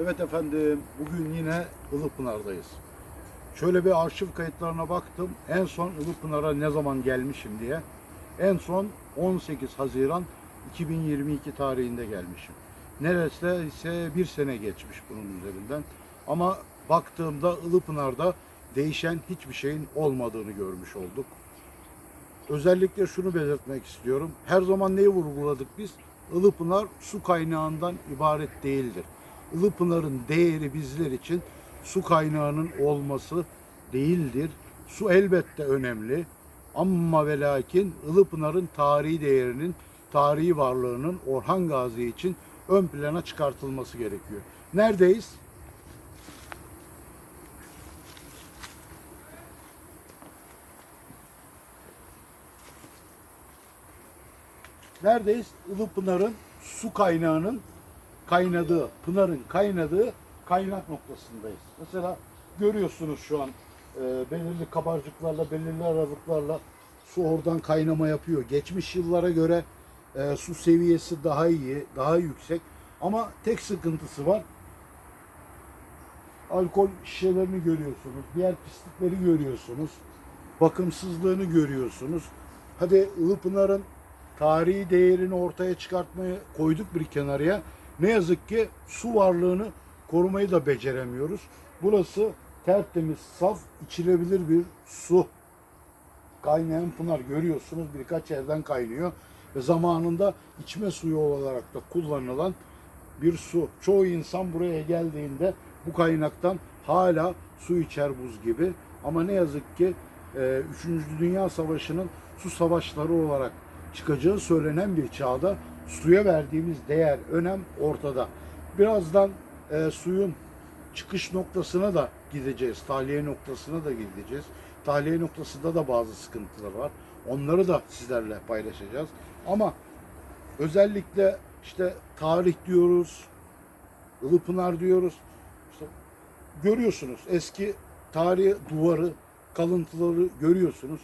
Evet efendim, bugün yine Ilıpınar'dayız. Şöyle bir arşiv kayıtlarına baktım. En son Ilıpınar'a ne zaman gelmişim diye. En son 18 Haziran 2022 tarihinde gelmişim. Neredeyse bir sene geçmiş bunun üzerinden. Ama baktığımda Ilıpınar'da değişen hiçbir şeyin olmadığını görmüş olduk. Özellikle şunu belirtmek istiyorum. Her zaman neyi vurguladık biz? Ilıpınar su kaynağından ibaret değildir. Ilıpınar'ın değeri bizler için su kaynağının olması değildir. Su elbette önemli. Ama ve lakin Ilıpınar'ın tarihi değerinin, tarihi varlığının Orhan Gazi için ön plana çıkartılması gerekiyor. Neredeyiz? Neredeyiz? Ilıpınar'ın su kaynağının kaynadığı, Pınar'ın kaynadığı kaynak noktasındayız. Mesela görüyorsunuz şu an e, belirli kabarcıklarla, belirli aralıklarla su oradan kaynama yapıyor. Geçmiş yıllara göre e, su seviyesi daha iyi, daha yüksek. Ama tek sıkıntısı var. Alkol şişelerini görüyorsunuz, diğer pislikleri görüyorsunuz, bakımsızlığını görüyorsunuz. Hadi Ilıpınar'ın tarihi değerini ortaya çıkartmayı koyduk bir kenarıya. Ne yazık ki su varlığını korumayı da beceremiyoruz. Burası tertemiz, saf, içilebilir bir su. Kaynayan pınar görüyorsunuz birkaç yerden kaynıyor. Ve zamanında içme suyu olarak da kullanılan bir su. Çoğu insan buraya geldiğinde bu kaynaktan hala su içer buz gibi. Ama ne yazık ki 3. Dünya Savaşı'nın su savaşları olarak çıkacağı söylenen bir çağda suya verdiğimiz değer, önem ortada. Birazdan e, suyun çıkış noktasına da gideceğiz. Tahliye noktasına da gideceğiz. Tahliye noktasında da bazı sıkıntılar var. Onları da sizlerle paylaşacağız. Ama özellikle işte tarih diyoruz, Ilıpınar diyoruz. İşte görüyorsunuz eski tarih duvarı, kalıntıları görüyorsunuz.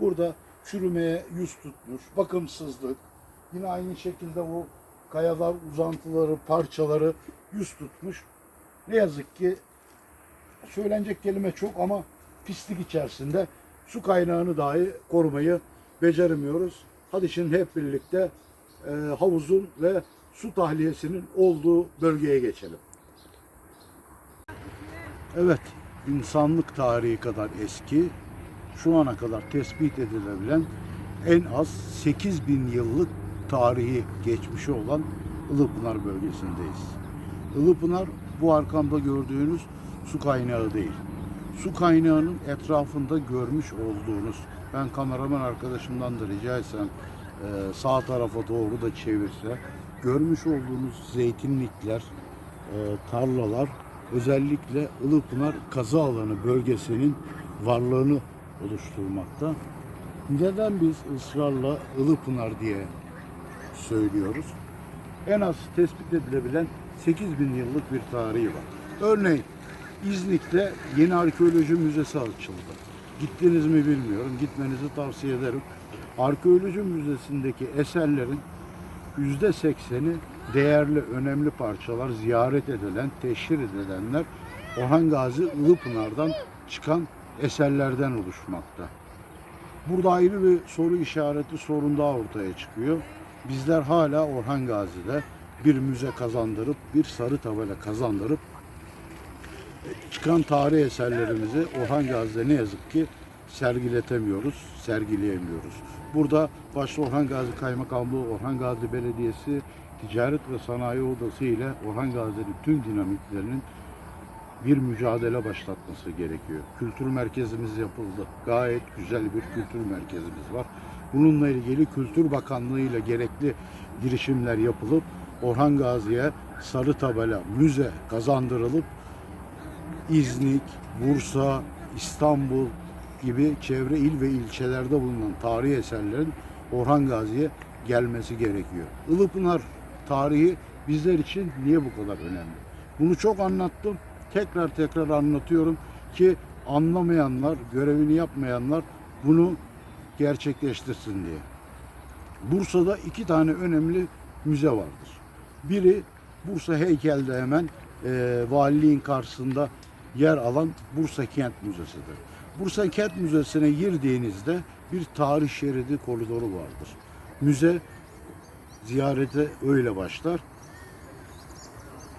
Burada çürümeye yüz tutmuş, bakımsızlık, yine aynı şekilde bu kayalar, uzantıları, parçaları yüz tutmuş. Ne yazık ki söylenecek kelime çok ama pislik içerisinde su kaynağını dahi korumayı beceremiyoruz. Hadi şimdi hep birlikte e, havuzun ve su tahliyesinin olduğu bölgeye geçelim. Evet, insanlık tarihi kadar eski, şu ana kadar tespit edilebilen en az 8000 yıllık tarihi geçmişi olan Ilıpınar bölgesindeyiz. Ilıpınar bu arkamda gördüğünüz su kaynağı değil. Su kaynağının etrafında görmüş olduğunuz, ben kameraman arkadaşımdan da rica etsem e, sağ tarafa doğru da çevirse, görmüş olduğunuz zeytinlikler, e, tarlalar özellikle Ilıpınar kazı alanı bölgesinin varlığını oluşturmakta. Neden biz ısrarla Ilıpınar diye söylüyoruz? En az tespit edilebilen 8000 yıllık bir tarihi var. Örneğin İznik'te yeni arkeoloji müzesi açıldı. Gittiniz mi bilmiyorum. Gitmenizi tavsiye ederim. Arkeoloji müzesindeki eserlerin yüzde sekseni değerli, önemli parçalar ziyaret edilen, teşhir edilenler Orhan Gazi Ilıpınar'dan çıkan eserlerden oluşmakta. Burada ayrı bir soru işareti, sorun daha ortaya çıkıyor. Bizler hala Orhan Gazi'de bir müze kazandırıp, bir sarı tabela kazandırıp çıkan tarih eserlerimizi Orhan Gazi'de ne yazık ki sergiletemiyoruz, sergileyemiyoruz. Burada başta Orhan Gazi Kaymakamlığı, Orhan Gazi Belediyesi, Ticaret ve Sanayi Odası ile Orhan Gazi'nin tüm dinamiklerinin bir mücadele başlatması gerekiyor. Kültür merkezimiz yapıldı. Gayet güzel bir kültür merkezimiz var. Bununla ilgili Kültür Bakanlığı ile gerekli girişimler yapılıp Orhan Gazi'ye sarı tabela, müze kazandırılıp İznik, Bursa, İstanbul gibi çevre il ve ilçelerde bulunan tarihi eserlerin Orhan Gazi'ye gelmesi gerekiyor. Ilıpınar tarihi bizler için niye bu kadar önemli? Bunu çok anlattım. Tekrar tekrar anlatıyorum ki anlamayanlar, görevini yapmayanlar bunu gerçekleştirsin diye. Bursa'da iki tane önemli müze vardır. Biri Bursa heykelde hemen e, valiliğin karşısında yer alan Bursa Kent Müzesi'dir. Bursa Kent Müzesi'ne girdiğinizde bir tarih şeridi koridoru vardır. Müze ziyarete öyle başlar.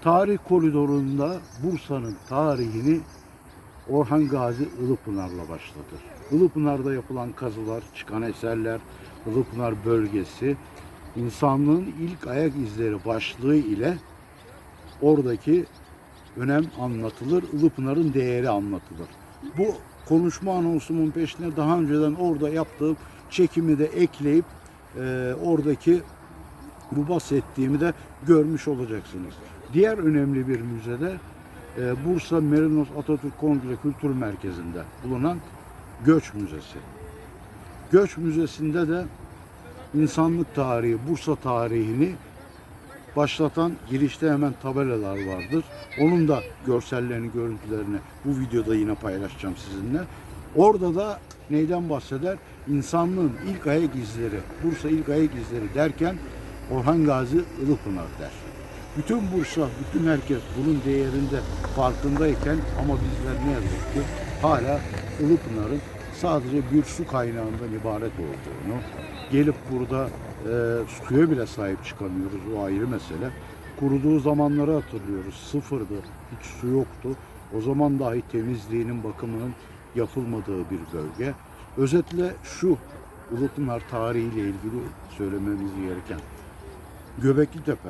Tarih koridorunda Bursa'nın tarihini Orhan Gazi Ilıpınar'la başlatır. Ilıpınar'da yapılan kazılar, çıkan eserler, Ilıpınar bölgesi, insanlığın ilk ayak izleri başlığı ile oradaki önem anlatılır, Ilıpınar'ın değeri anlatılır. Bu konuşma anonsumun peşine daha önceden orada yaptığım çekimi de ekleyip e, oradaki rubas ettiğimi de görmüş olacaksınız. Diğer önemli bir müzede e, Bursa Merinos Atatürk Kongre Kültür Merkezi'nde bulunan Göç Müzesi. Göç Müzesi'nde de insanlık tarihi, Bursa tarihini başlatan girişte hemen tabelalar vardır. Onun da görsellerini, görüntülerini bu videoda yine paylaşacağım sizinle. Orada da neyden bahseder? İnsanlığın ilk ayak izleri, Bursa ilk ayak izleri derken Orhan Gazi Ilıpınar der. Bütün Bursa, bütün herkes bunun değerinde farkındayken ama bizler ne yazık ki hala Ilıpınar'ın sadece bir su kaynağından ibaret olduğunu, gelip burada e, suya bile sahip çıkamıyoruz o ayrı mesele. Kuruduğu zamanları hatırlıyoruz. Sıfırdı. Hiç su yoktu. O zaman dahi temizliğinin, bakımının yapılmadığı bir bölge. Özetle şu Ulupınar tarihiyle ilgili söylememiz gereken Göbekli Tepe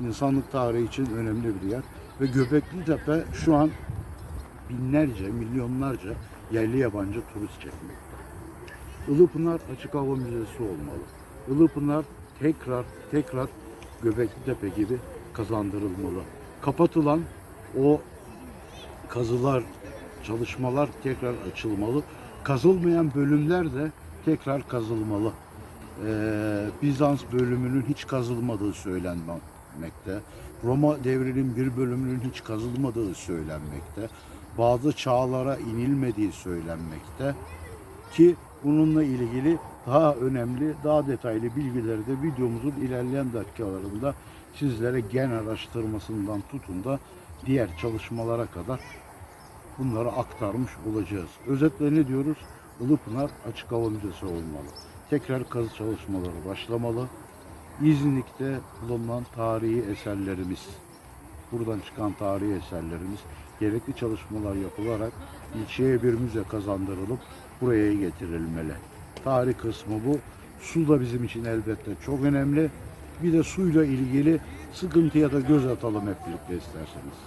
insanlık tarihi için önemli bir yer ve Göbekli Tepe şu an binlerce, milyonlarca yerli yabancı turist çekmekte. Ilıpınar Açık Hava Müzesi olmalı. Ilıpınar tekrar tekrar Göbekli Tepe gibi kazandırılmalı. Kapatılan o kazılar, çalışmalar tekrar açılmalı. Kazılmayan bölümler de tekrar kazılmalı. Ee, Bizans bölümünün hiç kazılmadığı söylenmekte. Roma devrinin bir bölümünün hiç kazılmadığı söylenmekte. Bazı çağlara inilmediği söylenmekte. Ki bununla ilgili daha önemli, daha detaylı bilgileri de videomuzun ilerleyen dakikalarında sizlere gen araştırmasından tutun da diğer çalışmalara kadar bunları aktarmış olacağız. Özetle ne diyoruz? Ilıpınar Açık Hava Müzesi olmalı. Tekrar kazı çalışmaları başlamalı. İznik'te bulunan tarihi eserlerimiz, buradan çıkan tarihi eserlerimiz gerekli çalışmalar yapılarak ilçeye bir müze kazandırılıp buraya getirilmeli. Tarih kısmı bu. Su da bizim için elbette çok önemli. Bir de suyla ilgili sıkıntıya da göz atalım hep birlikte isterseniz.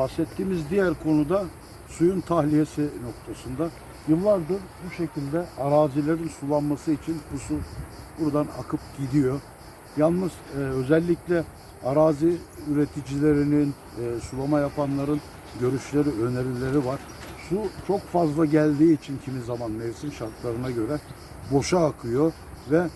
Bahsettiğimiz diğer konuda suyun tahliyesi noktasında yıllardır bu şekilde arazilerin sulanması için bu su buradan akıp gidiyor. Yalnız e, özellikle arazi üreticilerinin, e, sulama yapanların görüşleri, önerileri var. Su çok fazla geldiği için kimi zaman mevsim şartlarına göre boşa akıyor ve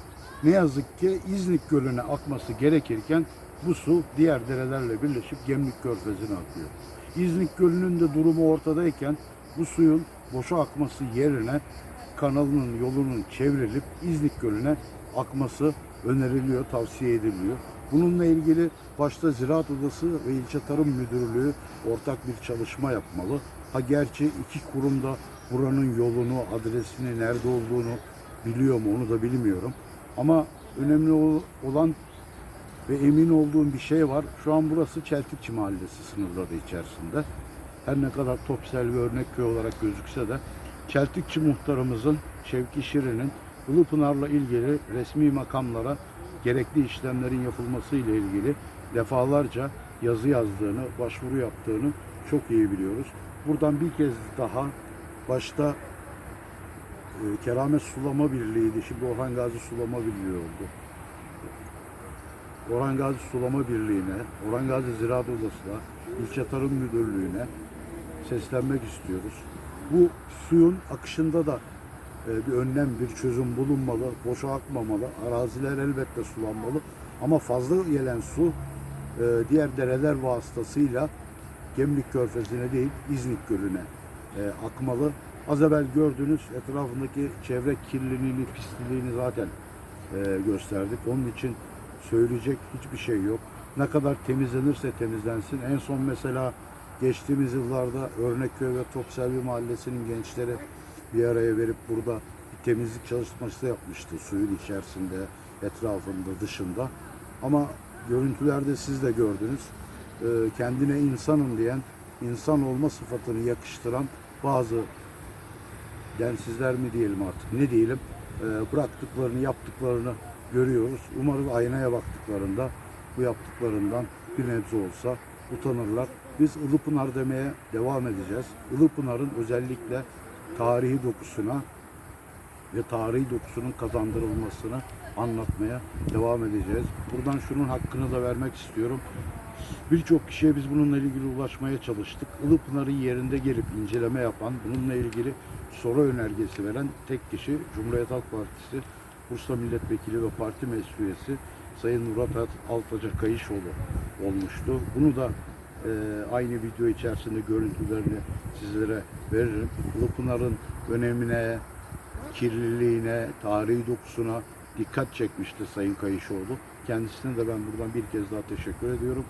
ne yazık ki İznik Gölü'ne akması gerekirken bu su diğer derelerle birleşip Gemlik Körfezi'ne akıyor. İznik Gölü'nün de durumu ortadayken bu suyun boşa akması yerine kanalının yolunun çevrilip İznik Gölü'ne akması öneriliyor, tavsiye ediliyor. Bununla ilgili başta Ziraat Odası ve İlçe Tarım Müdürlüğü ortak bir çalışma yapmalı. Ha gerçi iki kurum da buranın yolunu, adresini, nerede olduğunu biliyor mu onu da bilmiyorum. Ama önemli ol- olan ve emin olduğum bir şey var. Şu an burası Çeltikçi Mahallesi sınırları içerisinde. Her ne kadar Topsel ve örnek köy olarak gözükse de Çeltikçi muhtarımızın Şevki Şirin'in Ulupınar'la ilgili resmi makamlara gerekli işlemlerin yapılması ile ilgili defalarca yazı yazdığını, başvuru yaptığını çok iyi biliyoruz. Buradan bir kez daha başta e, Keramet Sulama Birliği'ydi. Şimdi Orhan Gazi Sulama Birliği oldu. Orhan Gazi Sulama Birliği'ne, Orhan Gazi Ziraat Odası'na, İlçe Tarım Müdürlüğü'ne seslenmek istiyoruz. Bu suyun akışında da e, bir önlem, bir çözüm bulunmalı, boşa akmamalı. Araziler elbette sulanmalı ama fazla gelen su e, diğer dereler vasıtasıyla Gemlik Körfezi'ne değil İznik Gölü'ne e, akmalı. Az evvel gördüğünüz etrafındaki çevre kirliliğini, pisliğini zaten gösterdik. Onun için söyleyecek hiçbir şey yok. Ne kadar temizlenirse temizlensin. En son mesela geçtiğimiz yıllarda Örnekköy ve Topselvi Mahallesi'nin gençleri bir araya verip burada bir temizlik çalışması yapmıştı. Suyun içerisinde, etrafında, dışında. Ama görüntülerde siz de gördünüz. Ee, kendine insanım diyen, insan olma sıfatını yakıştıran bazı densizler mi diyelim artık ne diyelim e, bıraktıklarını yaptıklarını görüyoruz. Umarız aynaya baktıklarında bu yaptıklarından bir nebze olsa utanırlar. Biz Ilıpınar demeye devam edeceğiz. Ilıpınar'ın özellikle tarihi dokusuna ve tarihi dokusunun kazandırılmasını anlatmaya devam edeceğiz. Buradan şunun hakkını da vermek istiyorum. Birçok kişiye biz bununla ilgili ulaşmaya çalıştık. Ilıpınar'ın yerinde gelip inceleme yapan, bununla ilgili soru önergesi veren tek kişi Cumhuriyet Halk Partisi Bursa Milletvekili ve Parti Meclis Sayın Murat Altaca Kayışoğlu olmuştu. Bunu da e, aynı video içerisinde görüntülerini sizlere veririm. Ilıpınar'ın önemine, kirliliğine, tarihi dokusuna dikkat çekmişti Sayın Kayışoğlu. Kendisine de ben buradan bir kez daha teşekkür ediyorum.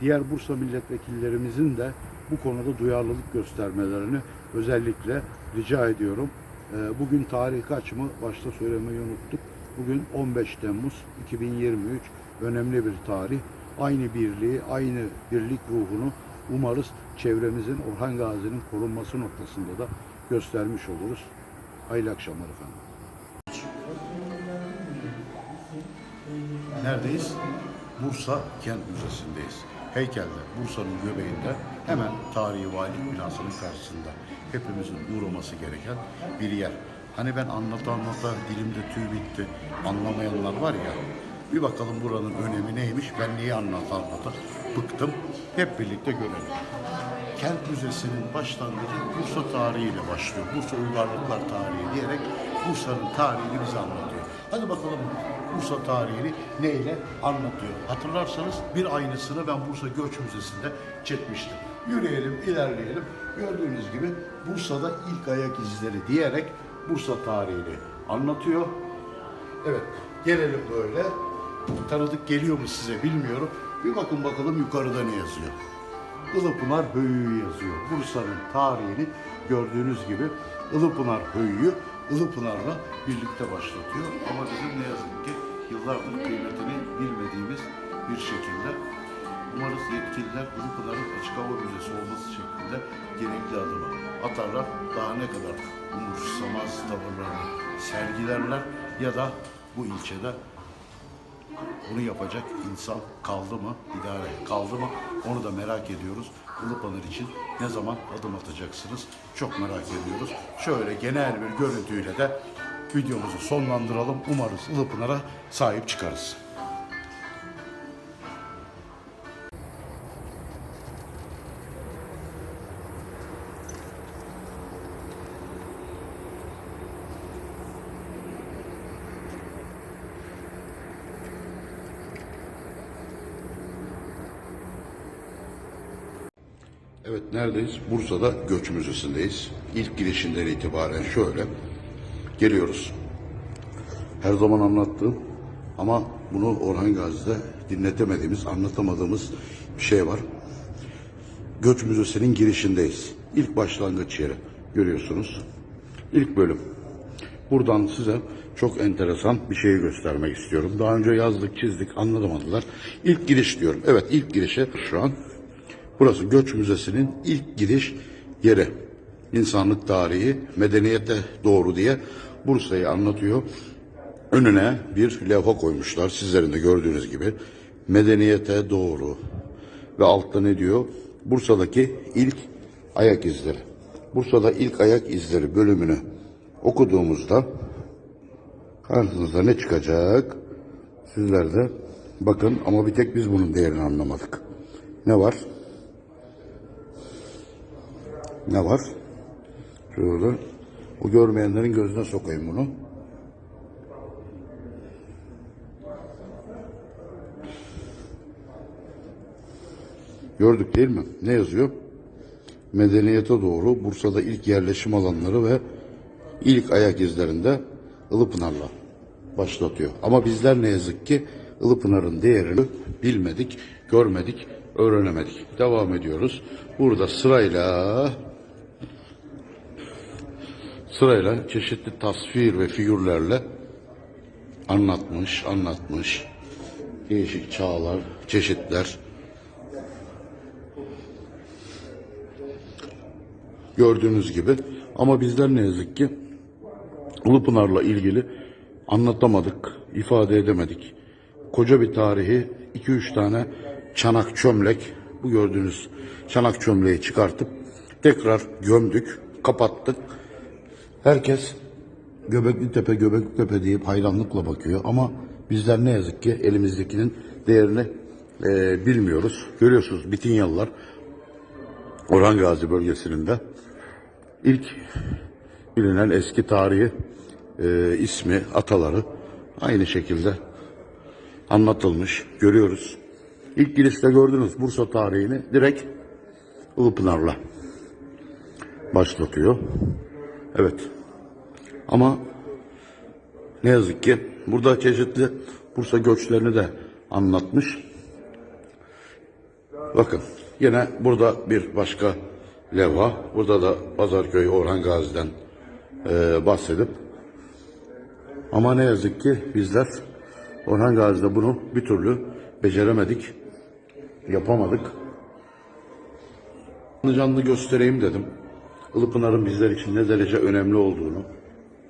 Diğer Bursa milletvekillerimizin de bu konuda duyarlılık göstermelerini özellikle rica ediyorum. Ee, Bugün tarih kaç mı? Başta söylemeyi unuttuk. Bugün 15 Temmuz 2023 önemli bir tarih. Aynı birliği, aynı birlik ruhunu umarız çevremizin Orhan Gazi'nin korunması noktasında da göstermiş oluruz. Hayırlı akşamlar efendim. Neredeyiz? Bursa Kent Müzesi'ndeyiz. Heykelde, Bursa'nın göbeğinde hemen tarihi valilik binasının karşısında. Hepimizin uğraması gereken bir yer. Hani ben anlata anlata dilimde tüy bitti, anlamayanlar var ya. Bir bakalım buranın önemi neymiş, ben niye anlata anlata bıktım. Hep birlikte görelim. Kent Müzesi'nin başlangıcı Bursa tarihiyle başlıyor. Bursa Uygarlıklar Tarihi diyerek Bursa'nın tarihini bize anlatıyor. Hadi bakalım Bursa tarihini neyle anlatıyor? Hatırlarsanız bir aynısını ben Bursa Göç Müzesi'nde çekmiştim. Yürüyelim, ilerleyelim. Gördüğünüz gibi Bursa'da ilk ayak izleri diyerek Bursa tarihini anlatıyor. Evet, gelelim böyle. Tanıdık geliyor mu size bilmiyorum. Bir bakın bakalım yukarıda ne yazıyor. Ilıpınar Höyüğü yazıyor. Bursa'nın tarihini gördüğünüz gibi Ilıpınar Höyüğü Ilıpınar'la birlikte başlatıyor. Ama bizim ne yazık ki yıllardır kıymetini bilmediğimiz bir şekilde umarız yetkililer Ilıpınar'ın açık hava müzesi olması şeklinde gerekli adımı atarlar. Daha ne kadar umursamaz tavırlarını sergilerler ya da bu ilçede bunu yapacak insan kaldı mı, idare kaldı mı onu da merak ediyoruz. Ilıpınar için ne zaman adım atacaksınız çok merak ediyoruz. Şöyle genel bir görüntüyle de videomuzu sonlandıralım. Umarız Ilıpınar'a sahip çıkarız. Neredeyiz? Bursa'da Göç Müzesi'ndeyiz. İlk girişinden itibaren şöyle geliyoruz. Her zaman anlattığım ama bunu Orhan Gazi'de dinletemediğimiz, anlatamadığımız bir şey var. Göç Müzesi'nin girişindeyiz. İlk başlangıç yeri görüyorsunuz. İlk bölüm. Buradan size çok enteresan bir şeyi göstermek istiyorum. Daha önce yazdık, çizdik, anlatamadılar. İlk giriş diyorum. Evet, ilk girişe şu an Burası Göç Müzesi'nin ilk giriş yeri. insanlık tarihi medeniyete doğru diye Bursa'yı anlatıyor. Önüne bir levha koymuşlar sizlerin de gördüğünüz gibi. Medeniyete doğru. Ve altta ne diyor? Bursa'daki ilk ayak izleri. Bursa'da ilk ayak izleri bölümünü okuduğumuzda karşınıza ne çıkacak? Sizler de bakın ama bir tek biz bunun değerini anlamadık. Ne var? Ne var? Şurada. O görmeyenlerin gözüne sokayım bunu. Gördük değil mi? Ne yazıyor? Medeniyete doğru Bursa'da ilk yerleşim alanları ve ilk ayak izlerinde Ilıpınar'la başlatıyor. Ama bizler ne yazık ki Ilıpınar'ın değerini bilmedik, görmedik, öğrenemedik. Devam ediyoruz. Burada sırayla sırayla çeşitli tasvir ve figürlerle anlatmış, anlatmış. Değişik çağlar, çeşitler. Gördüğünüz gibi. Ama bizler ne yazık ki Ulupınar'la ilgili anlatamadık, ifade edemedik. Koca bir tarihi 2-3 tane çanak çömlek, bu gördüğünüz çanak çömleği çıkartıp tekrar gömdük, kapattık. Herkes Göbekli Tepe, Göbekli Tepe deyip hayranlıkla bakıyor ama bizler ne yazık ki elimizdekinin değerini eee, bilmiyoruz. Görüyorsunuz Bitinyalılar Orhan Gazi bölgesinin ilk bilinen eski tarihi e, ismi, ataları aynı şekilde anlatılmış. Görüyoruz. İlk girişte gördünüz Bursa tarihini direkt Ilıpınar'la başlatıyor. Evet. Ama ne yazık ki burada çeşitli Bursa göçlerini de anlatmış. Bakın yine burada bir başka levha. Burada da Pazarköy Orhan Gazi'den e, bahsedip ama ne yazık ki bizler Orhan Gazi'de bunu bir türlü beceremedik, yapamadık. Canlı canlı göstereyim dedim. Ilıpınar'ın bizler için ne derece önemli olduğunu,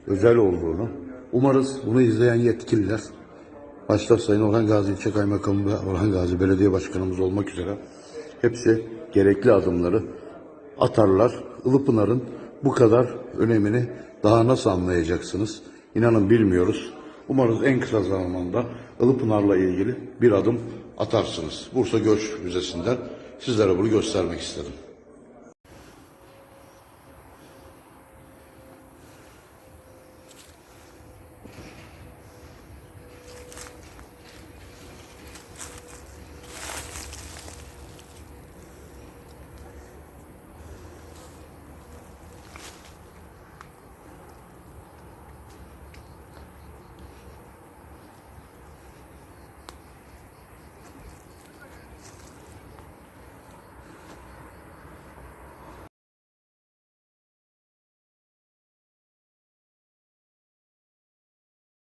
özel olduğunu. Umarız bunu izleyen yetkililer, başta Sayın Orhan Gazi İlçe Kaymakamı ve Orhan Gazi Belediye Başkanımız olmak üzere hepsi gerekli adımları atarlar. Ilıpınar'ın bu kadar önemini daha nasıl anlayacaksınız? İnanın bilmiyoruz. Umarız en kısa zamanda Ilıpınar'la ilgili bir adım atarsınız. Bursa Göç Müzesi'nden sizlere bunu göstermek istedim.